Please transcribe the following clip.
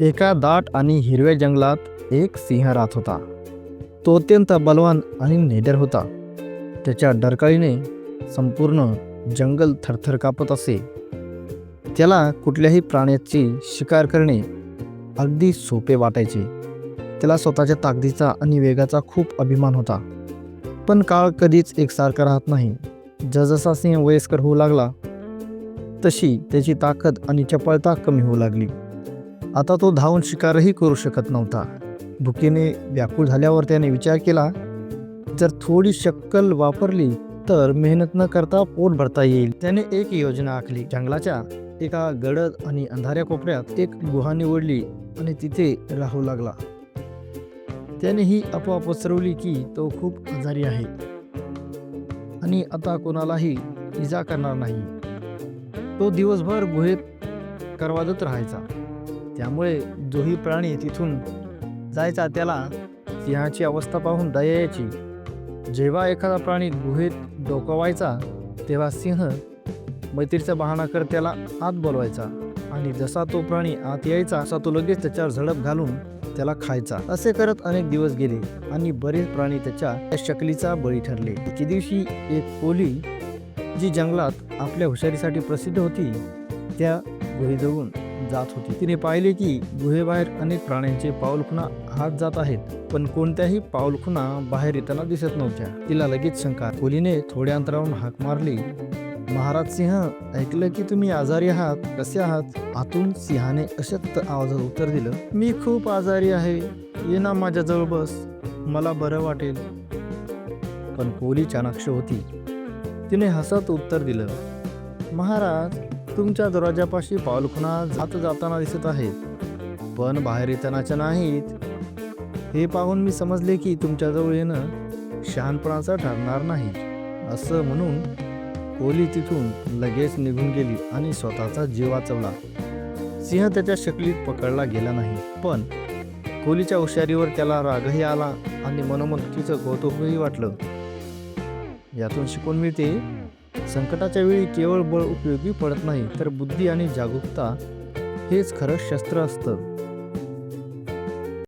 एका दाट आणि हिरव्या जंगलात एक सिंह राहत होता. तो अत्यंत बलवान आणि निडर होता. त्याच्या डरकाळीने संपूर्ण जंगल थरथर कापत असे. त्याला कुठल्याही प्राण्याची शिकार करणे अगदी सोपे वाटायचे. त्याला स्वतःच्या ताकदीचा आणि वेगाचा खूप अभिमान होता. पण काळ कधीच एकसारखा राहत नाही. जसजसा सिंह वयस्कर होऊ लागला तशी त्याची ताकद आणि चपळता कमी होऊ लागली. आता तो धावून शिकारही करू शकत नव्हता. भुकेने व्याकुळ झाल्यावर त्याने विचार केला जर थोडी शक्कल वापरली तर मेहनत न करता पोट भरता येईल. त्याने एक योजना आखली. जंगलाच्या एका गडद आणि अंधाऱ्या कोपऱ्यात एक गुहा निवडली आणि तिथे राहू लागला. त्याने ही अफवा पसरवली की तो खूप आजारी आहे आणि आता कोणालाही इजा करणार नाही. तो दिवसभर गुहेत करवाजत राहायचा. त्यामुळे जोही प्राणी तिथून जायचा त्याला सिंहाची अवस्था पाहून दया यायची. जेव्हा एखादा प्राणी गुहेत डोकावायचा तेव्हा सिंह मैत्रीचा बहाणा कर त्याला आत बोलवायचा आणि जसा तो प्राणी आत यायचा असा तो लगेच त्याच्यावर झडप घालून त्याला खायचा. असे करत अनेक दिवस गेले आणि बरेच प्राणी त्याच्या त्या शकलीचा बळी ठरले. एके दिवशी एक कोली जी जंगलात आपल्या हुशारीसाठी प्रसिद्ध होती त्या गुहेजवळून जात होती. तिने पाहिले की गुहेबाहेर अनेक प्राण्यांचे पाऊलखुणा हात जात आहेत पण कोणत्याही पाऊलखुणा बाहेर येताना दिसत नव्हत्या. तिला लगेच शंका. आली. कोलीने थोड्या अंतरावरून हाक मारली. महाराज सिंह ऐकलं की तुम्ही आजारी आहात? कसे आहात? आतून सिंहाने अशक्त आवाजात उत्तर दिलं मी खूप आजारी आहे. ये ना माझ्याजवळ बस. मला बरं वाटेल. पण कोली चाणाक्ष होती. तिने हसत उत्तर दिलं महाराज तुमच्या दरवाजापाशी पाऊलखुणा जात जाताना दिसत आहेत पण बाहेर येतानाच्या नाहीत. हे पाहून मी समजले की तुमच्याजवळ येणं शहाणपणाचं ठरणार नाही. असं म्हणून कोली तिथून लगेच निघून गेली आणि स्वतःचा जीव वाचवला. सिंह त्याच्या शकलीत पकडला गेला नाही पण कोलीच्या हुशारीवर त्याला रागही आला आणि मनोमन कौतुकही वाटलं. यातून शिकून मिळते संकटाच्या वेळी केवळ बळ उपयोगी पडत नाही तर बुद्धी आणि जागरूकता हेच खरं शस्त्र असतं.